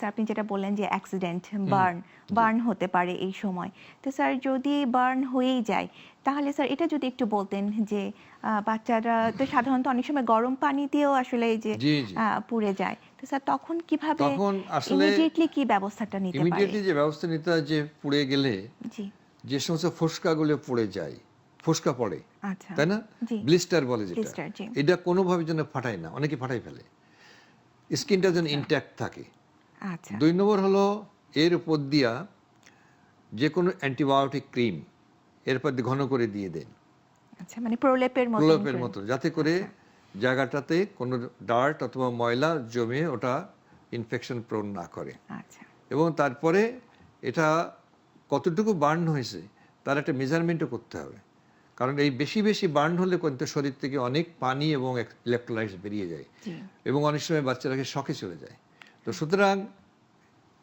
Sir আপনি যেটা বললেন যে অ্যাক্সিডেন্ট বার্ন বার্ন হতে পারে এই সময়। তো স্যার যদি বার্ন হয়েই যায় তাহলে স্যার এটা যদি একটু বলতেন যে বাচ্চারা তো সাধারণত অনেক সময় গরম পানি দিয়েও আসলে এই যে পুড়ে যায়। তো স্যার তখন কীভাবে তখন আসলে ইমিডিয়েটলি কি ব্যবস্থাটা নিতে পারে? ইমিডিয়েটলি যে ব্যবস্থা নিতে হয় যে পুড়ে গেলে জি। যে সমস্ত ফোসকাগুলো পড়ে যায় ফোসকা পড়ে আচ্ছা। তাই না? ব্লিস্টার বলে যেটা। এটা কোনোভাবে যেন ফাটায় না অনেকে ফাটাই ফেলে। স্কিনটা যেন ইনট্যাক্ট থাকে। আচ্ছা। দুই নম্বর হলো এর উপর দিয়া যে কোনো অ্যান্টিবায়োটিক ক্রিম এরপর ঘন করে দিয়ে দেন। আচ্ছা মানে প্রলেপের মতো প্রলেপের মতো যাতে করে জায়গাটাতে কোনো ডার্ট অথবা ময়লা জমে ওটা ইনফেকশন প্রোন না করে। আচ্ছা। এবং তারপরে এটা কতটুকু বার্ন হয়েছে তার একটা মেজারমেন্টও করতে হবে। কারণ এই বেশি বেশি বার্ন হলে কিন্তু শরীর থেকে অনেক পানি এবং ইলেকট্রোলাইটস বেরিয়ে যায়। এবং অনেক সময় বাচ্চারাকে শখে চলে যায়। তো সুতরাং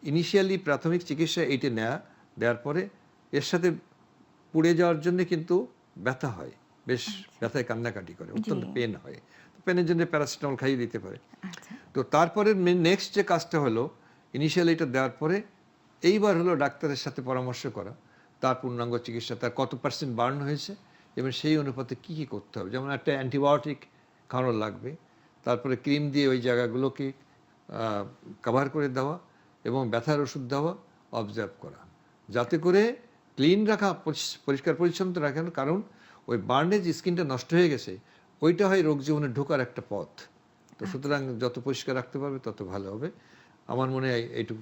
ইনিশিয়ালি প্রাথমিক চিকিৎসা এইটা নেওয়া দেওয়ার পরে এর সাথে পুড়ে যাওয়ার জন্য কিন্তু ব্যথা হয়। বেশ ব্যথায় কান্নাকাটি করে অত্যন্ত পেন হয়। তো পেনের জন্য প্যারাসিটামল খাইয়ে দিতে পারে। আচ্ছা। তো তারপরে নেক্সট যে কাজটা হলো ইনিশিয়ালি এটা দেওয়ার পরে এইবার হলো ডাক্তারের সাথে পরামর্শ করা। তার পূর্ণাঙ্গ চিকিৎসা তার কত পার্সেন্ট বার্ন হয়েছে এবং সেই অনুপাতে কী কী করতে হবে। যেমন একটা অ্যান্টিবায়োটিক খাওয়ানো লাগবে তারপরে ক্রিম দিয়ে ওই জায়গাগুলোকে কভার করে দেওয়া এবং ব্যথার ওষুধ দেওয়া অবজার্ভ করা। যাতে করে ক্লিন রাখা পরিষ্কার পরিচ্ছন্ন রাখেন কারণ ওই বার্নেজ স্কিনটা নষ্ট হয়ে গেছে, ওইটা হয় রোগ জীবনে ঢোকার একটা পথ। তো সুতরাং যত পরিষ্কার রাখতে পারবে, তত ভালো হবে। আমার মনে হয় এইটুকু